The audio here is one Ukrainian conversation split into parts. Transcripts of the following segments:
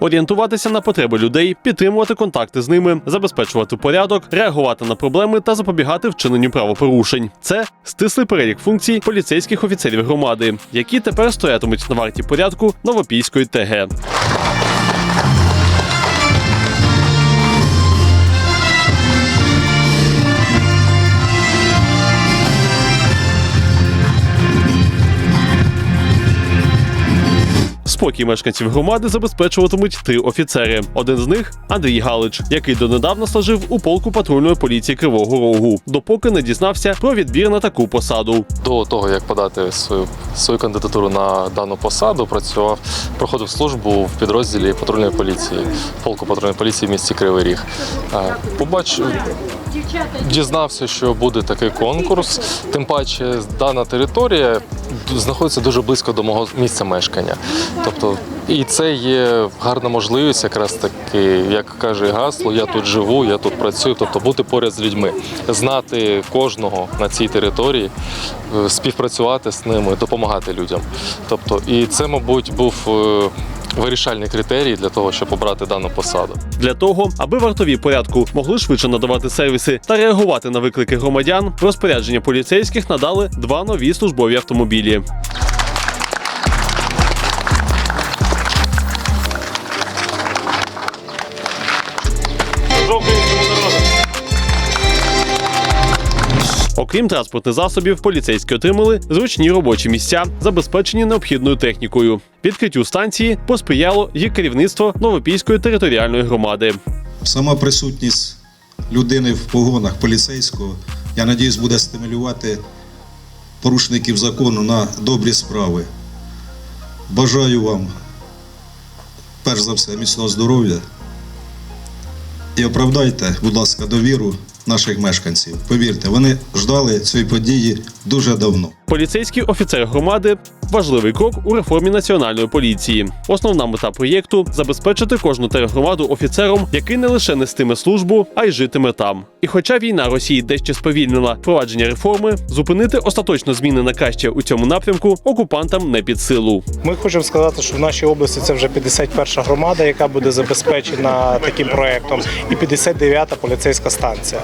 орієнтуватися на потреби людей, підтримувати контакти з ними, забезпечувати порядок, реагувати на проблеми та запобігати вчиненню правопорушень. Це стислий перелік функцій поліцейських офіцерів громади, які тепер стоятимуть на варті порядку Новопільської ТГ. Спокій мешканців громади забезпечуватимуть три офіцери. Один з них Андрій Галич, який донедавна служив у полку патрульної поліції Кривого Рогу, допоки не дізнався про відбір на таку посаду. До того, як подати свою, свою кандидатуру на дану посаду, працював, проходив службу в підрозділі патрульної поліції, полку патрульної поліції в місті Кривий Ріг. Побачив, дізнався, що буде такий конкурс. Тим паче, дана територія знаходиться дуже близько до мого місця мешкання. Тобто, і це є гарна можливість, якраз таки, як каже гасло, я тут живу, я тут працюю, тобто бути поряд з людьми, знати кожного на цій території, е, співпрацювати з ними, допомагати людям. Тобто, і це, мабуть, був е, вирішальний критерій для того, щоб обрати дану посаду. Для того, аби вартові порядку могли швидше надавати сервіси та реагувати на виклики громадян, розпорядження поліцейських надали два нові службові автомобілі. Окрім транспортних засобів, поліцейські отримали зручні робочі місця, забезпечені необхідною технікою. Відкриттю станції посприяло її керівництво Новопільської територіальної громади. Сама присутність людини в погонах поліцейського, я надіюсь, буде стимулювати порушників закону на добрі справи. Бажаю вам, перш за все, міцного здоров'я і оправдайте, будь ласка, довіру наших мешканців. Повірте, вони ждали цієї події дуже давно. Поліцейський офіцер громади важливий крок у реформі національної поліції. Основна мета проєкту забезпечити кожну тергромаду офіцером, який не лише нестиме службу, а й житиме там. І хоча війна Росії дещо сповільнила впровадження реформи, зупинити остаточно зміни на краще у цьому напрямку окупантам не під силу. Ми хочемо сказати, що в нашій області це вже 51 громада, яка буде забезпечена таким проектом, і 59-та поліцейська станція.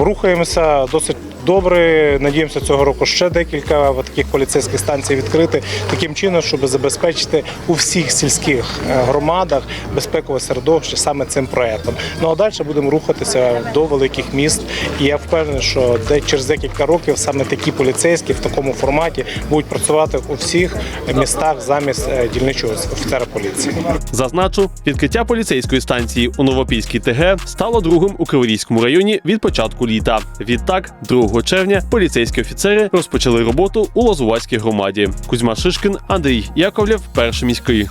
Рухаємося досить добре. Надіємося, цього року ще декілька таких поліцейських станцій відкрити таким чином, щоб забезпечити у всіх сільських е, громадах безпекове середовище саме цим проектом. Ну а далі будемо рухатися до великих міст. І я впевнений, що де через декілька років саме такі поліцейські в такому форматі будуть працювати у всіх містах замість е, дільничого офіцера поліції. Зазначу, відкриття поліцейської станції у Новопільській ТГ стало другим у Криворізькому районі від початку літа. Відтак, 2 червня, поліцейські офіцери розпочали роботу у Лозувацькій громаді. Кузьма Шишкін, Андрій Яковлєв, перший міський.